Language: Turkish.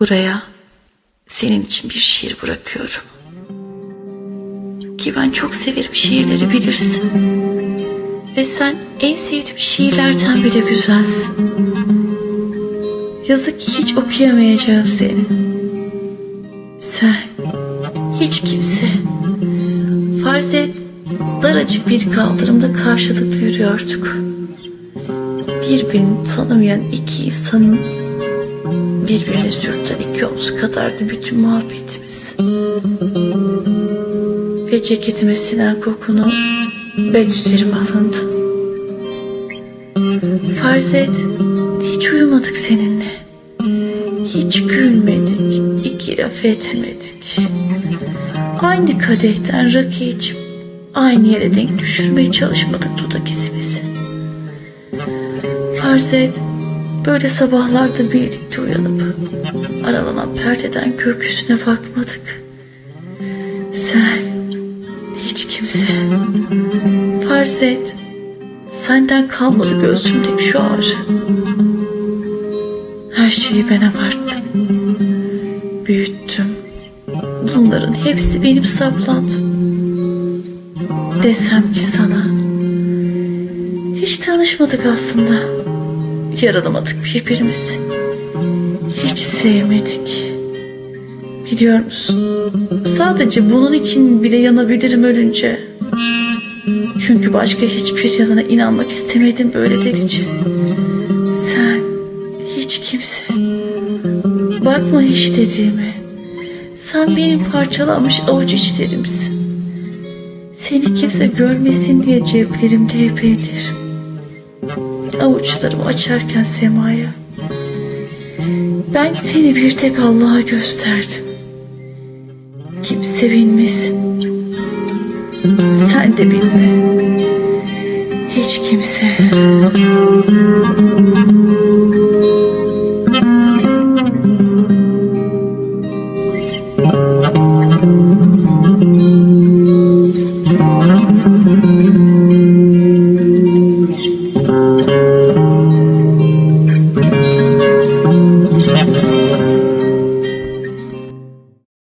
Buraya senin için bir şiir bırakıyorum. Ki ben çok severim şiirleri bilirsin. Ve sen en sevdiğim şiirlerden bile güzelsin. Yazık ki hiç okuyamayacağım seni. Sen hiç kimse. Farz et daracık bir kaldırımda karşılıklı yürüyorduk. Birbirini tanımayan iki insanın birbirini sürten iki omuz kadardı bütün muhabbetimiz. Ve ceketime sinen kokunu ben üzerime alındım. Farz et hiç uyumadık seninle. Hiç gülmedik, iki laf etmedik. Aynı kadehten rakı içip aynı yere denk düşürmeye çalışmadık dudak izimizi. Farz et böyle sabahlarda birlikte uyanıp aralanan perdeden gökyüzüne bakmadık. Sen hiç kimse. Farz et senden kalmadı göğsümdeki şu ağrı. Her şeyi ben abarttım. Büyüttüm. Bunların hepsi benim saplandım. Desem ki sana. Hiç tanışmadık aslında. Yaralamadık birbirimizi. Hiç sevmedik. Biliyor musun? Sadece bunun için bile yanabilirim ölünce. Çünkü başka hiçbir yalana inanmak istemedim böyle delice. Sen hiç kimse. Bakma hiç dediğime. Sen benim parçalanmış avuç içlerimsin. Seni kimse görmesin diye ceplerimde hep ellerim. Avuçlarımı açarken semaya. Ben seni bir tek Allah'a gösterdim. Kimse bilmesin. Sen de bilme. Hiç kimse.